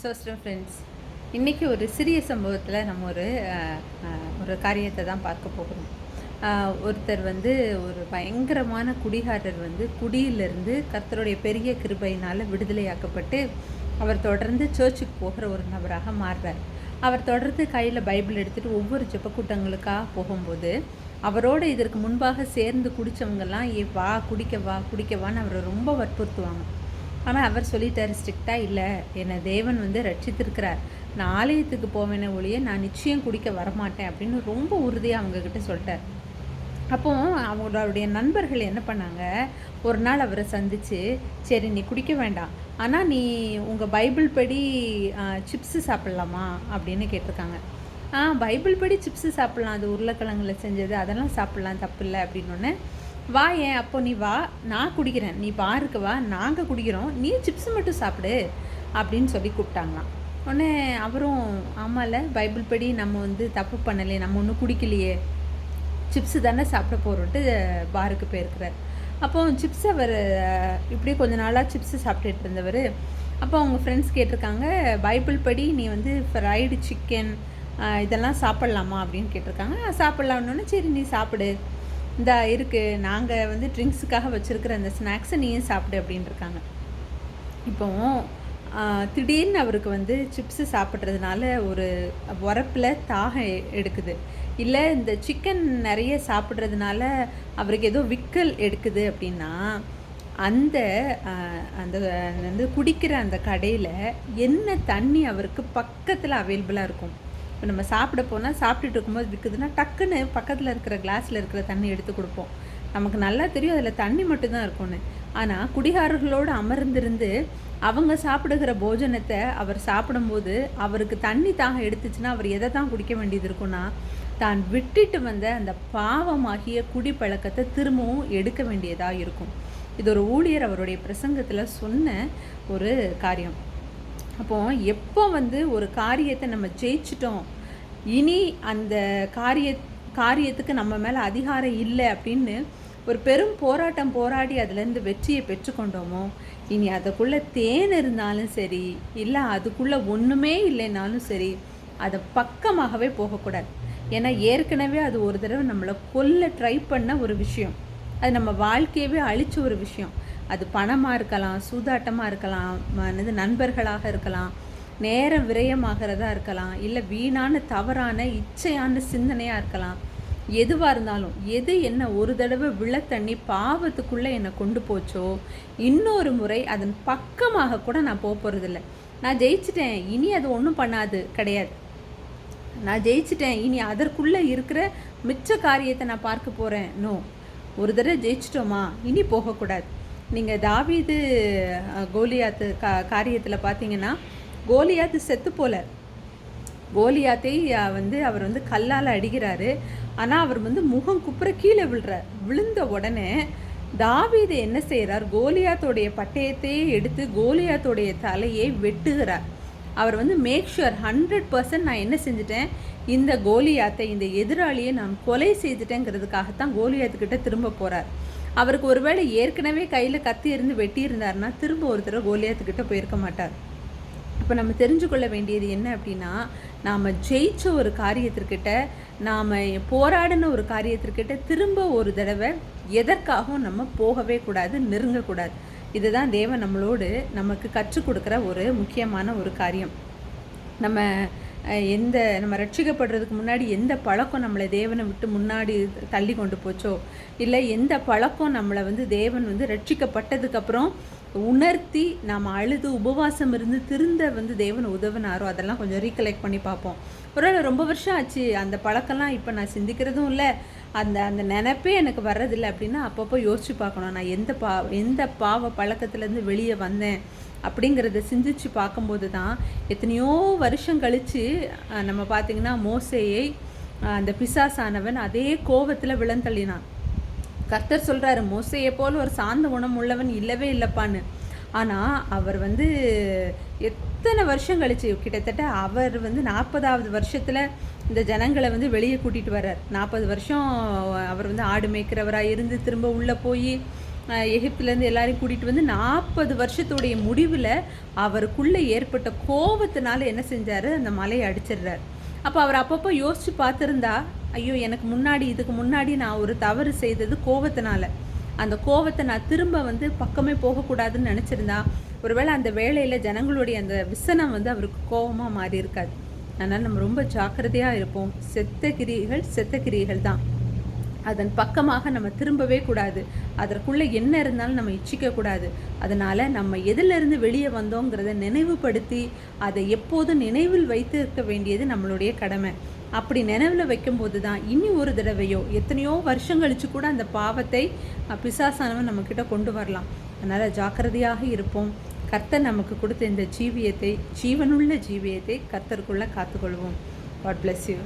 சோஸ்டம் friends இன்றைக்கி ஒரு சிறிய சம்பவத்தில் நம்ம ஒரு ஒரு காரியத்தை தான் பார்க்க போகிறோம். ஒருத்தர் வந்து ஒரு பயங்கரமான குடிகாரர் வந்து குடியிலிருந்து கர்த்தருடைய பெரிய கிருபையினால் விடுதலையாக்கப்பட்டு அவர் தொடர்ந்து சர்ச்சுக்கு போகிற ஒரு நபராக மாறுறார். அவர் தொடர்ந்து கையில் பைபிள் எடுத்துகிட்டு ஒவ்வொரு ஜெப்பக்கூட்டங்களுக்காக போகும்போது அவரோட இதற்கு முன்பாக சேர்ந்து குடித்தவங்கெல்லாம் ஏ வா குடிக்க வா குடிக்க வான்னு அவரை ரொம்ப வற்புறுத்துவாங்க. ஆனால் அவர் சொல்லிட்டார் ஸ்ட்ரிக்டாக இல்லை. என்னை தேவன் வந்து ரட்சித்திருக்கிறார். நான் ஆலயத்துக்கு போவேனே ஒழிய நான் நிச்சயம் குடிக்க வரமாட்டேன். அப்படின்னு ரொம்ப உறுதியாக அவங்கக்கிட்ட சொல்லிட்டார். அப்போ அவங்களுடைய நண்பர்கள் என்ன பண்ணாங்க? ஒரு நாள் அவரை சந்தித்து சரி நீ குடிக்க வேண்டாம். ஆனால் நீ உங்கள் பைபிள் படி சிப்ஸு சாப்பிட்லாமா? அப்படின்னு கேட்டிருக்காங்க. ஆ பைபிள் படி சிப்ஸு சாப்பிட்லாம். அது உருளைக்கிழங்குல செஞ்சது அதெல்லாம் சாப்பிட்லாம். தப்பு இல்லை அப்படின்னோடனே வா ஏன்? அப்போ நீ வா. நான் குடிக்கிறேன். நீ பாருக்கு வா. நாங்கள் குடிக்கிறோம். நீ சிப்ஸ் மட்டும் சாப்பிடு. அப்படின்னு சொல்லி கூப்பிட்டாங்களாம். உடனே அவரும் ஆமாம்ல பைபிள் படி நம்ம வந்து தப்பு பண்ணலையே நம்ம ஒன்றும் குடிக்கலையே. சிப்ஸு தானே சாப்பிட போகிறோன்ட்டு பாருக்கு போயிருக்கிறார். அப்போ சிப்ஸ் அவர் இப்படியே கொஞ்ச நாளாக சிப்ஸு சாப்பிட்டுட்டு இருந்தவர் அப்போ அவங்க ஃப்ரெண்ட்ஸ் கேட்டிருக்காங்க பைபிள் படி நீ வந்து ஃப்ரைடு சிக்கன் இதெல்லாம் சாப்பிட்லாமா அப்படின்னு கேட்டிருக்காங்க. "ஆ, சாப்பிட்லாம்னு சரி நீ சாப்பிடு. இந்த இருக்குது நாங்கள் வந்து ட்ரிங்க்ஸுக்காக வச்சுருக்கிற அந்த ஸ்நாக்ஸை நீயும் சாப்பிடு அப்படின்ருக்காங்க. இப்போ திடீர்னு அவருக்கு வந்து சிப்ஸு சாப்பிட்றதுனால ஒரு உரப்பில் தாகம் எடுக்குது. இல்லை இந்த சிக்கன் நிறைய சாப்பிட்றதுனால அவருக்கு ஏதோ விக்கல் எடுக்குது அப்படின்னா அந்த அந்த வந்து குடிக்கிற அந்த கடையில் என்ன தண்ணி அவருக்கு பக்கத்தில் அவைலபிளாக இருக்கும். இப்போ நம்ம சாப்பிட போனால் சாப்பிட்டுட்டு இருக்கும்போது விற்குதுன்னா டக்குன்னு பக்கத்தில் இருக்கிற கிளாஸில் இருக்கிற தண்ணி எடுத்து கொடுப்போம். நமக்கு நல்லா தெரியும் அதில் தண்ணி மட்டும்தான் இருக்கும்னு. ஆனால் குடிகாரர்களோடு அமர்ந்திருந்து அவங்க சாப்பிடுகிற போஜனத்தை அவர் சாப்பிடும்போது அவருக்கு தண்ணி தாகம் எடுத்துச்சுன்னா அவர் எதை தான் குடிக்க வேண்டியது இருக்கும்னா தான் விட்டுட்டு வந்த அந்த பாவமாகிய குடிப்பழக்கத்தை திரும்பவும் எடுக்க வேண்டியதாக இருக்கும். இது ஒரு ஊழியர் அவருடைய பிரசங்கத்தில் சொன்ன ஒரு காரியம். அப்போ எப்போ வந்து ஒரு காரியத்தை நம்ம ஜெயிச்சிட்டோம் இனி அந்த காரிய காரியத்துக்கு நம்ம மேலே அதிகாரம் இல்லை அப்படின்னு ஒரு பெரும் போராட்டம் போராடி அதுலேருந்து வெற்றியை பெற்றுக்கொண்டோமோ இனி அதுக்குள்ளே தேன் இருந்தாலும் சரி இல்லை அதுக்குள்ளே ஒன்றுமே இல்லைனாலும் சரி அதை பக்கமாகவே போகக்கூடாது. ஏன்னா ஏற்கனவே அது ஒரு தடவை நம்மளை கொல்ல ட்ரை பண்ண ஒரு விஷயம். அது நம்ம வாழ்க்கையவே அழிச்ச ஒரு விஷயம். அது பணமாக இருக்கலாம் சூதாட்டமாக இருக்கலாம் என்னது நண்பர்களாக இருக்கலாம் நேரம் விரயமாகிறதா இருக்கலாம் இல்லை வீணான தவறான இச்சையான சிந்தனையாக இருக்கலாம். எதுவாக இருந்தாலும் எது என்ன ஒரு தடவை விழத்தண்ணி பாவத்துக்குள்ளே என்னை கொண்டு போச்சோ இன்னொரு முறை அதன் பக்கமாக கூட நான் போக போகிறதில்ல நான் ஜெயிச்சிட்டேன் இனி அது ஒன்றும் பண்ணாது கிடையாது. நான் ஜெயிச்சிட்டேன் இனி அதற்குள்ளே இருக்கிற மிச்ச காரியத்தை நான் பார்க்க போகிறேன் நோ. ஒரு தடவை ஜெயிச்சிட்டோமா? இனி போகக்கூடாது. நீங்கள் தாவீது கோலியாத்து கா காரியத்தில் பார்த்தீங்கன்னா கோலியாத்து செத்து போல. கோலியாத்தை வந்து அவர் வந்து கல்லால் அடிக்கிறாரு. ஆனால் அவர் வந்து முகம் குப்புற கீழே விழுறார் விழுந்த உடனே தாவீது என்ன செய்கிறார் கோலியாத்தோடைய பட்டயத்தையே எடுத்து கோலியாத்தோடைய தலையை வெட்டுகிறார். அவர் வந்து மேக் ஷுர் ஹண்ட்ரட் பர்சன்ட் நான் என்ன செஞ்சுட்டேன்? இந்த கோலியாத்தை இந்த எதிராளியை நான் கொலை செய்துட்டேங்கிறதுக்காகத்தான் கோலியாத்துக்கிட்ட திரும்ப போகிறார் அவருக்கு ஒருவேளை ஏற்கனவே கையில் கத்தி இருந்து வெட்டியிருந்தாருன்னா திரும்ப ஒருத்தர் கோலியாத்துக்கிட்ட போயிருக்க மாட்டார். இப்போ நம்ம தெரிஞ்சுக்கொள்ள வேண்டியது என்ன அப்படின்னா நாம் ஜெயிச்ச ஒரு காரியத்திற்கிட்ட நாம் போராடின ஒரு காரியத்திற்கிட்ட திரும்ப ஒரு தடவை எதற்காகவும் நம்ம போகவே கூடாது நெருங்கக்கூடாது இதுதான் தேவன் நம்மளோடு நமக்கு கற்றுக் கொடுக்குற ஒரு முக்கியமான ஒரு காரியம். நம்ம எந்த நம்ம ரட்சிக்கப்படுறதுக்கு முன்னாடி எந்த பழக்கம் நம்மளை தேவனை விட்டு முன்னாடி தள்ளி கொண்டு போச்சோ? இல்லை எந்த பழக்கம் நம்மளை வந்து தேவன் வந்து ரட்சிக்கப்பட்டதுக்கப்புறம் உணர்த்தி நாம் அழுது உபவாசம் இருந்து திருந்த வந்து தேவன் உதவினாரோ? அதெல்லாம் கொஞ்சம் ரீகலெக்ட் பண்ணி பார்ப்போம். ஒரு ரொம்ப வருஷம் ஆச்சு அந்த பழக்கம்லாம் இப்போ நான் சிந்திக்கிறதும் இல்லை. அந்த அந்த நினைப்பே எனக்கு வர்றதில்லை அப்படின்னா அப்பப்போ யோசிச்சு பார்க்கணும். நான் எந்த பா எந்த பாவ பழக்கத்துலேருந்து வெளியே வந்தேன் அப்படிங்கிறத சிந்திச்சு பார்க்கும்போது தான் எத்தனையோ வருஷம் கழித்து நம்ம பார்த்திங்கன்னா மோசையை அந்த பிசாசானவன் அதே கோபத்தில் விழந்தள்ளினான் கர்த்தர் சொல்கிறாரு மோசையை போல் ஒரு சாந்த குணம் உள்ளவன் இல்லவே இல்லைப்பான்னு. ஆனால் அவர் வந்து எத்தனை வருஷம் கழிச்சு கிட்டத்தட்ட அவர் வந்து நாற்பதாவது வருஷத்தில் இந்த ஜனங்களை வந்து வெளியே கூட்டிகிட்டு வர்றார். நாற்பது வருஷம் அவர் வந்து ஆடு மேய்க்கிறவராக இருந்து திரும்ப உள்ளே போய் எகிப்துலேருந்து எல்லாரையும் கூட்டிகிட்டு வந்து நாற்பது வருஷத்துடைய முடிவில் அவருக்குள்ளே ஏற்பட்ட கோபத்தினால என்ன செஞ்சார்? அந்த மலையை அடிச்சிடுறார். அப்போ அவர் அப்பப்போ யோசித்து பார்த்துருந்தா ஐயோ எனக்கு முன்னாடி இதுக்கு முன்னாடி நான் ஒரு தவறு செய்தது கோபத்தினால. அந்த கோவத்தை நான் திரும்ப வந்து பக்கமே போகக்கூடாதுன்னு நினச்சிருந்தா ஒருவேளை அந்த வேலையில் ஜனங்களுடைய அந்த விசனம் வந்து அவருக்கு கோபமாக மாறி இருக்காது. அதனால் நம்ம ரொம்ப ஜாக்கிரதையாக இருப்போம். செத்த கிரிகள் செத்த கிரிகள் தான். அதன் பக்கமாக நம்ம திரும்பவே கூடாது. அதற்குள்ளே என்ன இருந்தாலும் நம்ம இச்சிக்கக்கூடாது அதனால் நம்ம எதிலிருந்து வெளியே வந்தோங்கிறத நினைவுபடுத்தி அதை எப்போதும் நினைவில் வைத்து இருக்க வேண்டியது நம்மளுடைய கடமை. அப்படி நினைவில் வைக்கும்போது தான் இனி ஒரு தடவையோ எத்தனையோ வருஷம் கழிச்சு கூட அந்த பாவத்தை பிசாசானவன் நம்மக்கிட்ட கொண்டு வரலாம். அதனால் ஜாக்கிரதையாக இருப்போம். கர்த்தர் நமக்கு கொடுத்த இந்த ஜீவியத்தை ஜீவனுள்ள ஜீவியத்தை கர்த்தருக்குள்ளே காத்துக்கொள்வோம். God bless you